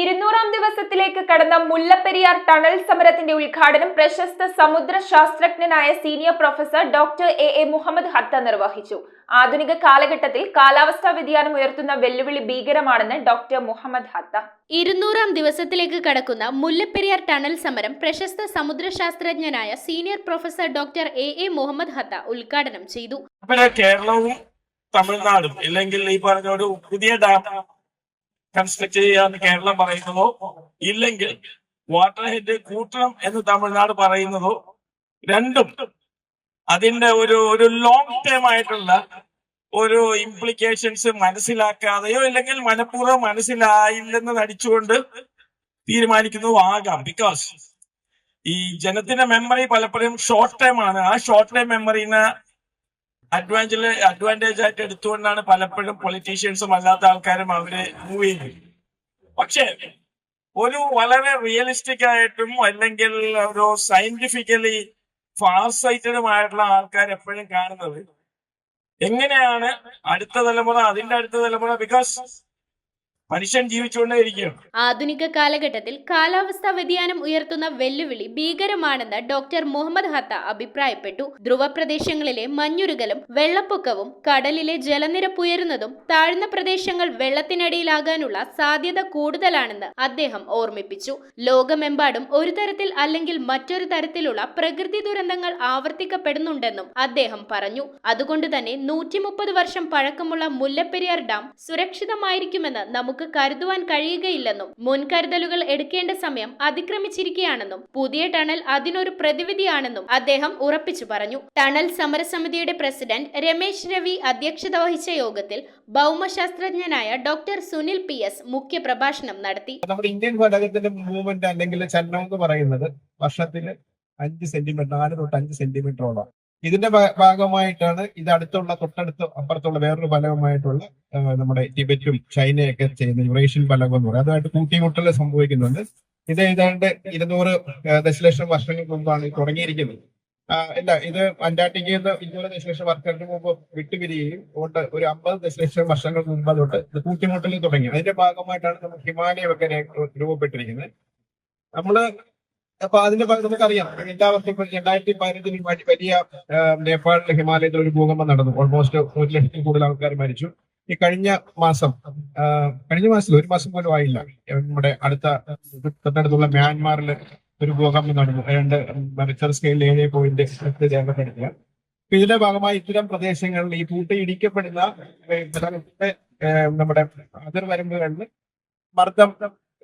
ഇരുന്നൂറാം ദിവസത്തിലേക്ക് കടന്ന മുല്ലപ്പെരിയാർ ടണൽ സമരത്തിന്റെ ഉദ്ഘാടനം പ്രശസ്ത സമുദ്ര ശാസ്ത്രജ്ഞനായ senior professor doctor A A Muhammad Hatta നിർവഹിച്ചു. ആധുനിക കാലഘട്ടത്തിൽ കാലാവസ്ഥാ വ്യതിയാനം ഉയർത്തുന്ന വെല്ലുവിളി ഭീകരമാണെന്ന് ഡോക്ടർ മുഹമ്മദ് ഹത്ത. ഇരുന്നൂറാം ദിവസത്തിലേക്ക് കടക്കുന്ന മുല്ലപ്പെരിയാർ ടണൽ സമരം പ്രശസ്ത സമുദ്രശാസ്ത്രജ്ഞനായ senior professor doctor A A Muhammad Hatta ഉദ്ഘാടനം ചെയ്തു. കേരളവും തമിഴ്നാടും ഇല്ലെങ്കിൽ ഈ പറഞ്ഞ ഒരു പുതിയ ഡാം കൺസ്ട്രക്ട് ചെയ്യാന്ന് കേരളം പറയുന്നതോ ഇല്ലെങ്കിൽ വാട്ടർ ഹെഡ് കൂട്ടണം എന്ന് തമിഴ്നാട് പറയുന്നതോ രണ്ടും അതിന്റെ ഒരു ഒരു ലോങ് ടേം ആയിട്ടുള്ള ഒരു ഇംപ്ലിക്കേഷൻസ് മനസ്സിലാക്കാതെയോ ഇല്ലെങ്കിൽ മനഃപൂർവം മനസ്സിലായില്ലെന്ന് നടിച്ചുകൊണ്ട് തീരുമാനിക്കുന്നതും ആകാം. ബിക്കോസ് ഈ ജനത്തിന്റെ മെമ്മറി പലപ്പോഴും ഷോർട്ട് ടൈം ആണ്. ആ ഷോർട്ട് ടൈം മെമ്മറിനെ അഡ്വാന്റേജ് അഡ്വാന്റേജ് ആയിട്ട് എടുത്തുകൊണ്ടാണ് പലപ്പോഴും പൊളിറ്റീഷ്യൻസും അല്ലാത്ത ആൾക്കാരും അവർ മൂവ് ചെയ്യുന്നത്. പക്ഷേ ഒരു വളരെ റിയലിസ്റ്റിക് ആയിട്ടും അല്ലെങ്കിൽ ഒരു സയന്റിഫിക്കലി ഫാർ സൈറ്റഡുമായിട്ടുള്ള ആൾക്കാർ എപ്പോഴും കാണുന്നത് എങ്ങനെയാണ് അടുത്ത തലമുറ അതിന്റെ അടുത്ത തലമുറ ബിക്കോസ് മനുഷ്യൻ ജീവിച്ചുകൊണ്ടേ ആധുനിക കാലഘട്ടത്തിൽ കാലാവസ്ഥാ വ്യതിയാനം ഉയർത്തുന്ന വെല്ലുവിളി ഭീകരമാണെന്ന് ഡോക്ടർ മുഹമ്മദ് ഹത്ത അഭിപ്രായപ്പെട്ടു. ധ്രുവ പ്രദേശങ്ങളിലെ മഞ്ഞുരുകലും വെള്ളപ്പൊക്കവും കടലിലെ ജലനിരപ്പ് ഉയരുന്നതും താഴ്ന്ന പ്രദേശങ്ങൾ വെള്ളത്തിനടിയിലാകാനുള്ള സാധ്യത കൂടുതലാണെന്ന് അദ്ദേഹം ഓർമ്മിപ്പിച്ചു. ലോകമെമ്പാടും ഒരു തരത്തിൽ അല്ലെങ്കിൽ മറ്റൊരു തരത്തിലുള്ള പ്രകൃതി ദുരന്തങ്ങൾ ആവർത്തിക്കപ്പെടുന്നുണ്ടെന്നും അദ്ദേഹം പറഞ്ഞു. അതുകൊണ്ട് തന്നെ നൂറ്റി വർഷം പഴക്കമുള്ള മുല്ലപ്പെരിയാർ ഡാം സുരക്ഷിതമായിരിക്കുമെന്ന് നമുക്ക് കരുതുവാൻ കഴിയുകയില്ലെന്നും മുൻകരുതലുകൾ എടുക്കേണ്ട സമയം അതിക്രമിച്ചിരിക്കുകയാണെന്നും പുതിയ ടണൽ അതിനൊരു പ്രതിവിധിയാണെന്നും അദ്ദേഹം ഉറപ്പിച്ചു പറഞ്ഞു. ടണൽ സമരസമിതിയുടെ പ്രസിഡന്റ് രമേശ് രവി അധ്യക്ഷത വഹിച്ച യോഗത്തിൽ ഭൗമശാസ്ത്രജ്ഞനായ ഡോക്ടർ സുനിൽ പി എസ് മുഖ്യ പ്രഭാഷണം നടത്തി. നമ്മുടെ ഇന്ത്യൻ ഘടകത്തിന്റെ മൂവ്മെന്റ് അല്ലെങ്കിൽ ചലനം എന്ന് പറയുന്നത് വർഷത്തിൽ അഞ്ച് സെന്റിമീറ്റർ നാല് തൊട്ട് അഞ്ച് സെന്റിമീറ്ററോളം. ഇതിന്റെ ഭാഗമായിട്ടാണ് ഇത് അടുത്തുള്ള തൊട്ടടുത്ത് അപ്പുറത്തുള്ള വേറൊരു ഫലകമായിട്ടുള്ള നമ്മുടെ ടിബറ്റും ചൈനയൊക്കെ ചെയ്യുന്ന യുറേഷ്യൻ ഫലകം എന്ന് പറയും. അതുമായിട്ട് കൂട്ടിമുട്ടൽ സംഭവിക്കുന്നുണ്ട്. ഇത് ഏതാണ്ട് ഇരുന്നൂറ് ദശലക്ഷം വർഷങ്ങൾക്ക് മുമ്പാണ് തുടങ്ങിയിരിക്കുന്നത്. അല്ല ഇത് അന്റാർട്ടിക്കയിൽ നിന്ന് ഇരുന്നൂറ് ദശലക്ഷം വർഷങ്ങൾക്ക് മുമ്പ് വിട്ടുപിരിയുകയും അതുകൊണ്ട് ഒരു അമ്പത് ദശലക്ഷം വർഷങ്ങൾക്ക് മുമ്പ് തൊട്ട് ഇത് കൂട്ടിമുട്ടൽ തുടങ്ങി. അതിന്റെ ഭാഗമായിട്ടാണ് നമ്മൾ ഹിമാലയമൊക്കെ രൂപപ്പെട്ടിരിക്കുന്നത്. നമ്മൾ അപ്പൊ അതിന്റെ നമുക്കറിയാം. എല്ലാവർക്കും രണ്ടായിരത്തി വേണ്ടി വലിയ നേപ്പാളിലെ ഹിമാലയത്തിൽ ഒരു ഭൂകമ്പം നടന്നു. ഓൾമോസ്റ്റ് ഒരു ലക്ഷത്തിൽ കൂടുതൽ ആൾക്കാർ മരിച്ചു. ഈ കഴിഞ്ഞ മാസം കഴിഞ്ഞ മാസത്തിൽ ഒരു മാസം പോലും ആയില്ല. നമ്മുടെ അടുത്ത തൊട്ടടുത്തുള്ള മ്യാൻമാറിൽ ഒരു ഭൂകമ്പം നടന്നു. രണ്ട് റിച്ചർ സ്കെയിലിൽ ഏഴ് പോയിന്റ് രേഖപ്പെടുത്തുക. അപ്പൊ ഇതിന്റെ ഭാഗമായി ഇത്തരം പ്രദേശങ്ങളിൽ ഈ ഏ, നമ്മുടെ അതിർവരമ്പുകളിൽ മർദ്ദം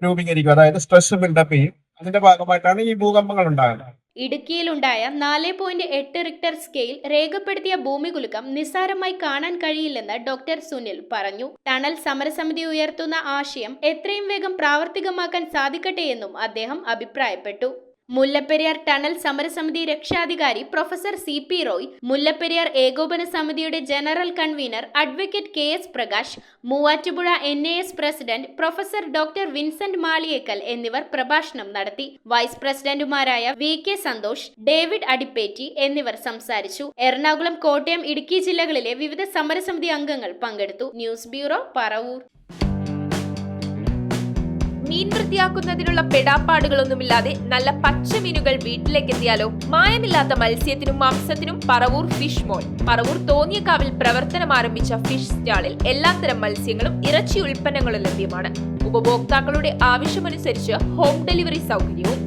രൂപീകരിക്കും അതായത് സ്ട്രെസ് ബിൽഡപ്പ് ചെയ്യും. അതിന്റെ ഭാഗമായിട്ടാണ് ഈ ഭൂകമ്പങ്ങൾ ഉണ്ടാകുന്നത് ഇടുക്കിയിലുണ്ടായ നാല് പോയിന്റ് എട്ട് റിക്ടർ സ്കെയിൽ രേഖപ്പെടുത്തിയ ഭൂമികുലുക്കം നിസ്സാരമായി കാണാൻ കഴിയില്ലെന്ന് ഡോക്ടർ സുനിൽ പറഞ്ഞു. ടണൽ സമരസമിതി ഉയർത്തുന്ന ആശയം എത്രയും വേഗം പ്രാവർത്തികമാക്കാൻ സാധിക്കട്ടെയെന്നും അദ്ദേഹം അഭിപ്രായപ്പെട്ടു. മുല്ലപ്പെരിയാർ ടണൽ സമരസമിതി രക്ഷാധികാരി professor C P Roy Mullaperiyar ഏകോപന സമിതിയുടെ general convener advocate K S Prakash Muvattupuzha N A S president professor doctor Vincent Maliyekkal എന്നിവർ പ്രഭാഷണം നടത്തി. വൈസ് പ്രസിഡന്റുമാരായ വി കെ സന്തോഷ് ഡേവിഡ് അടിപ്പേറ്റി എന്നിവർ സംസാരിച്ചു. എറണാകുളം കോട്ടയം ഇടുക്കി ജില്ലകളിലെ വിവിധ സമരസമിതി അംഗങ്ങൾ പങ്കെടുത്തു. News bureau Paravur. മീൻ വൃത്തിയാക്കുന്നതിനുള്ള പെടാപ്പാടുകളൊന്നുമില്ലാതെ നല്ല പച്ച മീനുകൾ വീട്ടിലേക്ക് എത്തിയാലോ മായമില്ലാത്ത മത്സ്യത്തിനും മാംസത്തിനും പറവൂർ ഫിഷ് മോൾ. പറവൂർ തോന്നിയക്കാവിൽ പ്രവർത്തനം ആരംഭിച്ച ഫിഷ് സ്റ്റാളിൽ എല്ലാത്തരം മത്സ്യങ്ങളും ഇറച്ചി ഉൽപ്പന്നങ്ങളും ലഭ്യമാണ്. ഉപഭോക്താക്കളുടെ ആവശ്യമനുസരിച്ച് ഹോം ഡെലിവറി സൗകര്യവും